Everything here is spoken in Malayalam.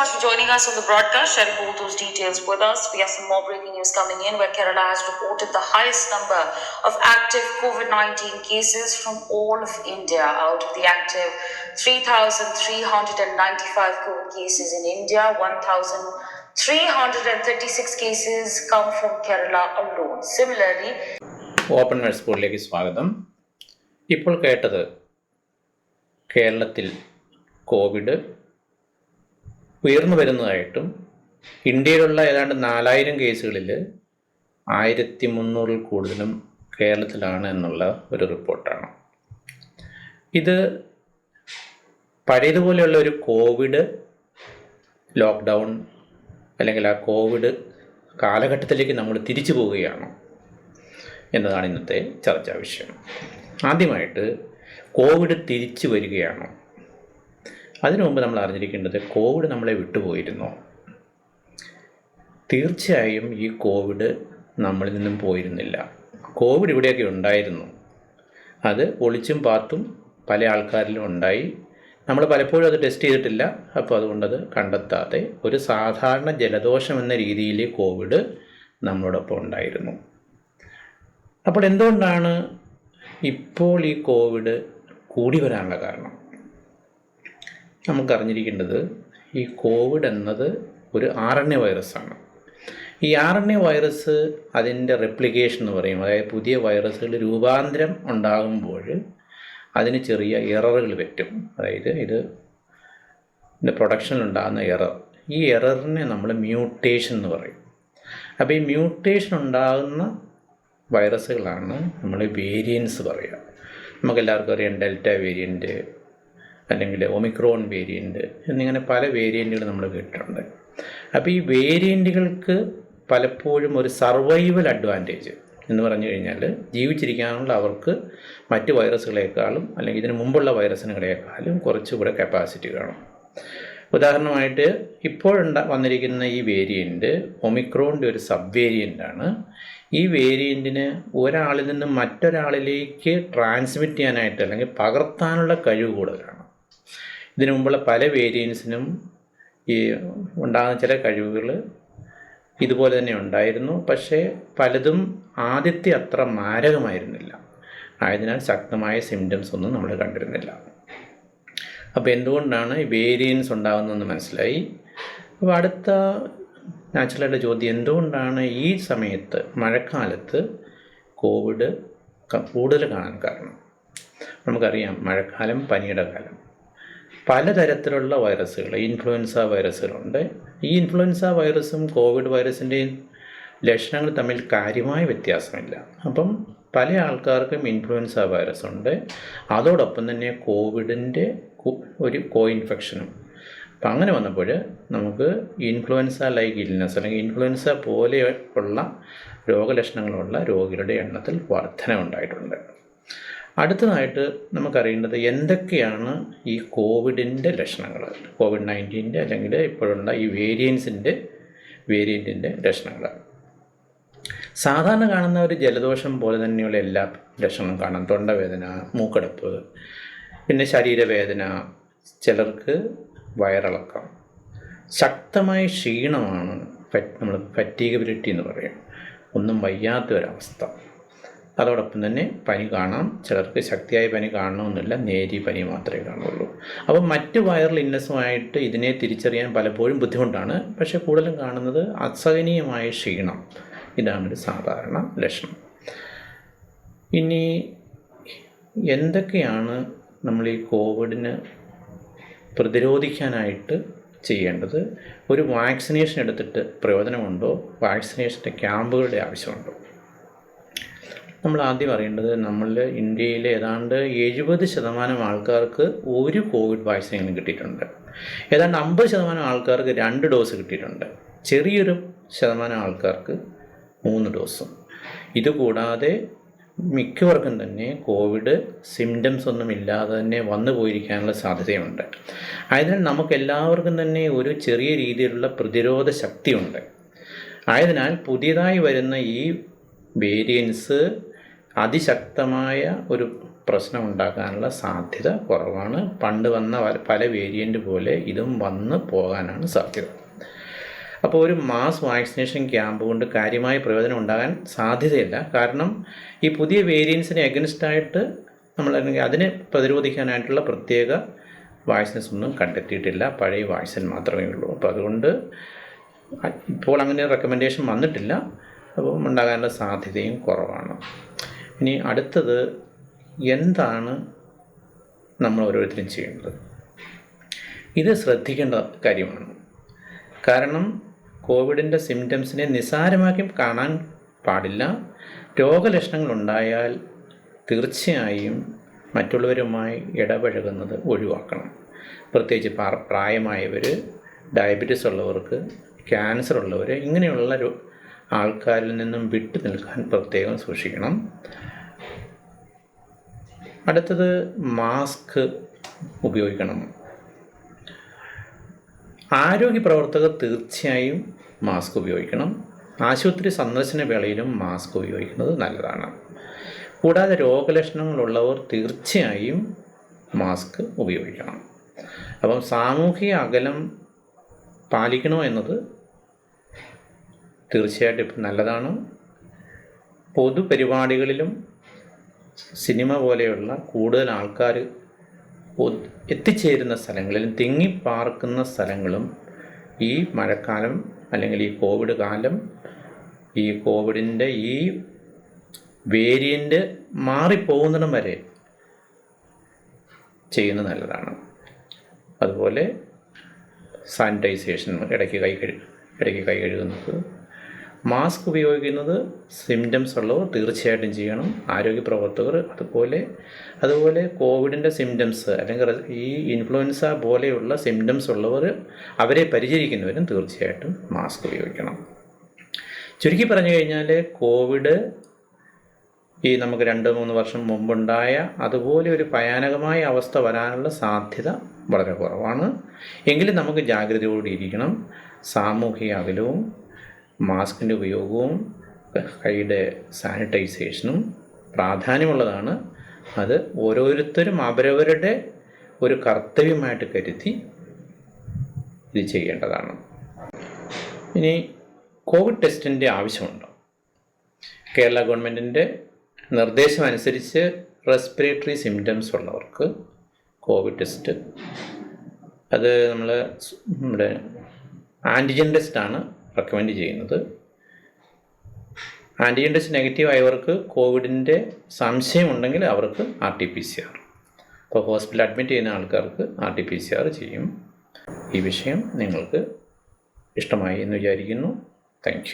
much for joining us on the broadcast, sharing all those details with us. We have some more breaking news coming in where Kerala has reported the highest number of active COVID 19 cases from all of India. Out of the active 3,395 COVID cases in India, 1,336 cases come from Kerala alone. Similarly, open world സ്കൂളിലേക്ക് സ്വാഗതം ഇപ്പോൾ കേട്ടത് കേരളത്തിൽ കോവിഡ് ഉയർന്നു വരുന്നതായിട്ടും ഇന്ത്യയിലുള്ള ഏതാണ്ട് നാലായിരം കേസുകളിൽ ആയിരത്തി മുന്നൂറിൽ കൂടുതലും കേരളത്തിലാണ് എന്നുള്ള ഒരു റിപ്പോർട്ടാണ്. ഇത് പഴയതുപോലെയുള്ള ഒരു കോവിഡ് ലോക്ക്ഡൗൺ അല്ലെങ്കിൽ ആ കോവിഡ് കാലഘട്ടത്തിലേക്ക് നമ്മൾ തിരിച്ചു പോവുകയാണ് എന്നതാണ് ഇന്നത്തെ ചർച്ചാ വിഷയം. ആദ്യമായിട്ട് കോവിഡ് തിരിച്ചു വരികയാണോ. അതിനു മുമ്പ് നമ്മൾ അറിഞ്ഞിരിക്കേണ്ടത് കോവിഡ് നമ്മളെ വിട്ടുപോയിരുന്നു. തീർച്ചയായും ഈ കോവിഡ് നമ്മളിൽ നിന്നും പോയിരുന്നില്ല. കോവിഡ് ഇവിടെയൊക്കെ ഉണ്ടായിരുന്നു. അത് ഒളിച്ചും പാത്തും പല ആൾക്കാരിലും ഉണ്ടായി. നമ്മൾ പലപ്പോഴും അത് ടെസ്റ്റ് ചെയ്തിട്ടില്ല. അപ്പോൾ അതുകൊണ്ടത് കണ്ടെത്താതെ ഒരു സാധാരണ ജലദോഷം എന്ന രീതിയിൽ കോവിഡ് നമ്മളോടൊപ്പം ഉണ്ടായിരുന്നു. അപ്പോൾ എന്തുകൊണ്ടാണ് ഇപ്പോൾ ഈ കോവിഡ് കൂടി വരാനുള്ള കാരണം? നമുക്കറിഞ്ഞിരിക്കേണ്ടത് ഈ കോവിഡ് എന്നത് ഒരു ആർ എൻ എ വൈറസാണ്. ഈ ആർ എൻ എ വൈറസ് അതിന്റെ റെപ്ലിക്കേഷൻ എന്ന് പറയും. അതായത് പുതിയ വൈറസുകൾ രൂപാന്തരം ഉണ്ടാകുമ്പോൾ അതിന് ചെറിയ എററുകൾ പറ്റും. അതായത് ഇത് ഇതിന്റെ പ്രൊഡക്ഷനിലുണ്ടാകുന്ന എറർ. ഈ എററിനെ നമ്മൾ മ്യൂട്ടേഷൻ എന്ന് പറയും. അപ്പോൾ ഈ മ്യൂട്ടേഷൻ ഉണ്ടാകുന്ന വൈറസുകളാണ് നമ്മൾ വേരിയൻസ് പറയുക. നമുക്കെല്ലാവർക്കും അറിയാം ഡെൽറ്റ വേരിയന്റ് അല്ലെങ്കിൽ ഒമിക്രോൺ വേരിയന്റ് എന്നിങ്ങനെ പല വേരിയന്റുകൾ നമ്മൾ കേട്ടിട്ടുണ്ട്. അപ്പോൾ ഈ വേരിയന്റുകൾക്ക് പലപ്പോഴും ഒരു സർവൈവൽ അഡ്വാന്റേജ് എന്ന് പറഞ്ഞു കഴിഞ്ഞാൽ ജീവിച്ചിരിക്കാനുള്ള അവർക്ക് മറ്റ് വൈറസുകളെക്കാളും അല്ലെങ്കിൽ ഇതിന് മുമ്പുള്ള വൈറസിനുകളെക്കാളും കുറച്ചുകൂടെ കപ്പാസിറ്റി കാണും ഉദാഹരണമായിട്ട് ഇപ്പോഴുണ്ട വന്നിരിക്കുന്ന ഈ വേരിയന്റ് ഒമിക്രോണിന്റെ ഒരു സബ് വേരിയന്റാണ് ഈ വേരിയന്റിന് ഒരാളിൽ നിന്ന് മറ്റൊരാളിലേക്ക് ട്രാൻസ്മിറ്റ് ചെയ്യാനായിട്ട് അല്ലെങ്കിൽ പകർത്താനുള്ള കഴിവ് കൂടുതലാണ്. ഇതിനു മുമ്പുള്ള പല വേരിയൻസിനും ഈ ഉണ്ടാകുന്ന ചില കഴിവുകൾ ഇതുപോലെ തന്നെ ഉണ്ടായിരുന്നു. പക്ഷേ പലതും ആദ്യത്തെ അത്ര മാരകമായിരുന്നില്ല. ആയതിനാൽ ശക്തമായ സിംറ്റംസ് ഒന്നും നമ്മൾ കണ്ടിരുന്നില്ല. അപ്പോൾ എന്തുകൊണ്ടാണ് ഈ വേരിയൻസ് ഉണ്ടാകുന്നതെന്ന് മനസ്സിലായി? അപ്പോൾ അടുത്ത നാച്ചുറലായിട്ട് ചോദ്യം എന്തുകൊണ്ടാണ് ഈ സമയത്ത് മഴക്കാലത്ത് കോവിഡ് കൂടുതൽ കാണാൻ കാരണം? നമുക്കറിയാം മഴക്കാലം പനിയുടെ കാലം. പലതരത്തിലുള്ള വൈറസുകൾ ഇൻഫ്ലുവൻസ വൈറസുകളുണ്ട്. ഈ ഇൻഫ്ലുവൻസ വൈറസും കോവിഡ് വൈറസിന്റെയും ലക്ഷണങ്ങൾ തമ്മിൽ കാര്യമായ വ്യത്യാസമില്ല. അപ്പം പല ആൾക്കാർക്കും ഇൻഫ്ലുവൻസ വൈറസ് ഉണ്ട് അതോടൊപ്പം തന്നെ കോവിഡിന്റെ ഒരു കോ ഇൻഫെക്ഷനും അപ്പം അങ്ങനെ വന്നപ്പോൾ നമുക്ക് ഇൻഫ്ലുവൻസ ലൈക്ക് ഇൽനെസ് അല്ലെങ്കിൽ ഇൻഫ്ലുവൻസ പോലെ ഉള്ള രോഗലക്ഷണങ്ങളുള്ള രോഗികളുടെ എണ്ണത്തിൽ വർധന ഉണ്ടായിട്ടുണ്ട് അടുത്തതായിട്ട് നമുക്കറിയേണ്ടത് എന്തൊക്കെയാണ് ഈ കോവിഡിന്റെ ലക്ഷണങ്ങൾ? കോവിഡ് നയന്റീന്റെ അല്ലെങ്കിൽ ഇപ്പോഴുള്ള ഈ വേരിയൻസിന്റെ വേരിയന്റിന്റെ ലക്ഷണങ്ങൾ. സാധാരണ കാണുന്ന ഒരു ജലദോഷം പോലെ തന്നെയുള്ള എല്ലാ ലക്ഷണവും കാണാം. തൊണ്ടവേദന മൂക്കടപ്പ് പിന്നെ ശരീരവേദന ചിലർക്ക് വയറിളക്കം. ശക്തമായ ക്ഷീണമാണ് നമ്മൾ ഫറ്റീഗബിലിറ്റി എന്ന് പറയും. ഒന്നും വയ്യാത്ത ഒരവസ്ഥ അതോടൊപ്പം തന്നെ പനി കാണാം. ചിലർക്ക് ശക്തിയായ പനി കാണണമെന്നില്ല. നേരിയ പനി മാത്രമേ കാണുള്ളൂ അപ്പോൾ മറ്റ് വൈറൽ ഇന്നസുമായിട്ട് ഇതിനെ തിരിച്ചറിയാൻ പലപ്പോഴും ബുദ്ധിമുട്ടാണ്. പക്ഷേ കൂടുതലും കാണുന്നത് അസഹനീയമായ ക്ഷീണം. ഇതാണ് ഒരു സാധാരണ ലക്ഷണം. ഇനി എന്തൊക്കെയാണ് നമ്മൾ ഈ കോവിഡിന് പ്രതിരോധിക്കാനായിട്ട് ചെയ്യേണ്ടത്? ഒരു വാക്സിനേഷൻ എടുത്തിട്ട് പ്രയോജനമുണ്ടോ? വാക്സിനേഷന്റെ ക്യാമ്പുകളുടെ ആവശ്യമുണ്ടോ? നമ്മൾ ആദ്യം അറിയേണ്ടത് നമ്മൾ ഇന്ത്യയിൽ ഏതാണ്ട് എഴുപത് ശതമാനം ആൾക്കാർക്ക് ഒരു കോവിഡ് വാക്സിനെങ്കിലും കിട്ടിയിട്ടുണ്ട്. ഏതാണ്ട് അമ്പത് ശതമാനം ആൾക്കാർക്ക് രണ്ട് ഡോസ് കിട്ടിയിട്ടുണ്ട്. ചെറിയൊരു ശതമാനം ആൾക്കാർക്ക് മൂന്ന് ഡോസും. ഇതുകൂടാതെ മിക്കവർക്കും തന്നെ കോവിഡ് സിംറ്റംസ് ഒന്നും ഇല്ലാതെ തന്നെ വന്നു പോയിരിക്കാനുള്ള സാധ്യതയുണ്ട്. ആയതിനാൽ നമുക്ക് എല്ലാവർക്കും തന്നെ ഒരു ചെറിയ രീതിയിലുള്ള പ്രതിരോധ ശക്തിയുണ്ട്. ആയതിനാൽ പുതിയതായി വരുന്ന ഈ വേരിയൻസ് അതിശക്തമായ ഒരു പ്രശ്നം ഉണ്ടാക്കാനുള്ള സാധ്യത കുറവാണ്. പണ്ട് വന്ന പല വേരിയന്റ് പോലെ ഇതും വന്ന് പോകാനാണ് സാധ്യത. അപ്പോൾ ഒരു മാസ് വാക്സിനേഷൻ ക്യാമ്പ് കൊണ്ട് കാര്യമായ പ്രയോജനം ഉണ്ടാകാൻ സാധ്യതയില്ല. കാരണം ഈ പുതിയ വേരിയൻസിനെ അഗൻസ്റ്റായിട്ട് നമ്മൾ അല്ലെങ്കിൽ അതിനെ പ്രതിരോധിക്കാനായിട്ടുള്ള പ്രത്യേക വാക്സിൻസ് ഒന്നും കണ്ടെത്തിയിട്ടില്ല. പഴയ വാക്സിൻ മാത്രമേ ഉള്ളൂ. അപ്പോൾ അതുകൊണ്ട് ഇപ്പോൾ അങ്ങനെ റെക്കമെൻഡേഷൻ വന്നിട്ടില്ല. അപ്പം ഉണ്ടാകാനുള്ള സാധ്യതയും കുറവാണ്. ഇനി അടുത്തത് എന്താണ് നമ്മൾ ഓരോരുത്തരും ചെയ്യേണ്ടത്? ഇത് ശ്രദ്ധിക്കേണ്ട കാര്യമാണ്. കാരണം കോവിഡിന്റെ സിംറ്റംസിനെ നിസ്സാരമാക്കി കാണാൻ പാടില്ല. രോഗലക്ഷണങ്ങൾ ഉണ്ടായാൽ തീർച്ചയായും മറ്റുള്ളവരുമായി ഇടപഴകുന്നത് ഒഴിവാക്കണം. പ്രത്യേകിച്ച് പ്രായമായവർ ഡയബറ്റീസ് ഉള്ളവർക്ക് ക്യാൻസർ ഉള്ളവർ ഇങ്ങനെയുള്ള ആൾക്കാരിൽ നിന്നും വിട്ടു നിൽക്കാൻ പ്രത്യേകം സൂക്ഷിക്കണം. അടുത്തത് മാസ്ക് ഉപയോഗിക്കണം. ആരോഗ്യ പ്രവർത്തകർ തീർച്ചയായും മാസ്ക് ഉപയോഗിക്കണം. ആശുപത്രി സന്ദർശന വേളയിലും മാസ്ക് ഉപയോഗിക്കുന്നത് നല്ലതാണ്. കൂടാതെ രോഗലക്ഷണങ്ങളുള്ളവർ തീർച്ചയായും മാസ്ക് ഉപയോഗിക്കണം. അപ്പം സാമൂഹിക അകലം പാലിക്കണോ എന്നത് തീർച്ചയായിട്ടും ഇപ്പം നല്ലതാണ്. പൊതുപരിപാടികളിലും സിനിമ പോലെയുള്ള കൂടുതൽ ആൾക്കാർ എത്തിച്ചേരുന്ന സ്ഥലങ്ങളിലും തിങ്ങിപ്പാർക്കുന്ന സ്ഥലങ്ങളും ഈ മഴക്കാലം അല്ലെങ്കിൽ ഈ കോവിഡ് കാലം ഈ കോവിഡിന്റെ ഈ വേരിയന്റ് മാറിപ്പോകുന്നിടം വരെ ചെയ്യുന്നത് നല്ലതാണ്. അതുപോലെ സാനിറ്റൈസേഷൻ ഇടയ്ക്ക് കൈ കഴു ഇടയ്ക്ക് കൈ കഴുകുന്നത് മാസ്ക് ഉപയോഗിക്കുന്നത് സിംറ്റംസ് ഉള്ളവർ തീർച്ചയായിട്ടും ചെയ്യണം. ആരോഗ്യ പ്രവർത്തകർ അതുപോലെ അതുപോലെ കോവിഡിന്റെ സിംറ്റംസ് അല്ലെങ്കിൽ ഈ ഇൻഫ്ലുവൻസ പോലെയുള്ള സിംറ്റംസ് ഉള്ളവർ അവരെ പരിചരിക്കുന്നവരും തീർച്ചയായിട്ടും മാസ്ക് ഉപയോഗിക്കണം. ചുരുക്കി പറഞ്ഞു കഴിഞ്ഞാൽ കോവിഡ് ഈ നമുക്ക് രണ്ട് മൂന്ന് വർഷം മുമ്പുണ്ടായ അതുപോലെ ഒരു ഭയാനകമായ അവസ്ഥ വരാനുള്ള സാധ്യത വളരെ കുറവാണ്. എങ്കിലും നമുക്ക് ജാഗ്രതയോടെ ഇരിക്കണം. സാമൂഹിക അകലവും മാസ്കിന്റെ ഉപയോഗവും കൈയുടെ സാനിറ്റൈസേഷനും പ്രാധാന്യമുള്ളതാണ്. അത് ഓരോരുത്തരും അവരവരുടെ ഒരു കർത്തവ്യമായിട്ട് കരുതി ഇത് ചെയ്യേണ്ടതാണ്. ഇനി കോവിഡ് ടെസ്റ്റിന്റെ ആവശ്യമുണ്ടോ? കേരള ഗവൺമെന്റിന്റെ നിർദ്ദേശം അനുസരിച്ച് റെസ്പിറേറ്ററി സിംറ്റംസ് ഉള്ളവർക്ക് കോവിഡ് ടെസ്റ്റ്. അത് നമ്മൾ നമ്മുടെ ആന്റിജൻ ടെസ്റ്റാണ് റെക്കമെൻഡ് ചെയ്യുന്നത്. ആന്റിജൻ ടെസ്റ്റ് നെഗറ്റീവ് ആയവർക്ക് കോവിഡിന്റെ സംശയമുണ്ടെങ്കിൽ അവർക്ക് R T P C R അപ്പോൾ ഹോസ്പിറ്റലിൽ അഡ്മിറ്റ് ചെയ്യുന്ന ആൾക്കാർക്ക് R T P C R ചെയ്യും. ഈ വിഷയം നിങ്ങൾക്ക് ഇഷ്ടമായി എന്ന് വിചാരിക്കുന്നു. താങ്ക്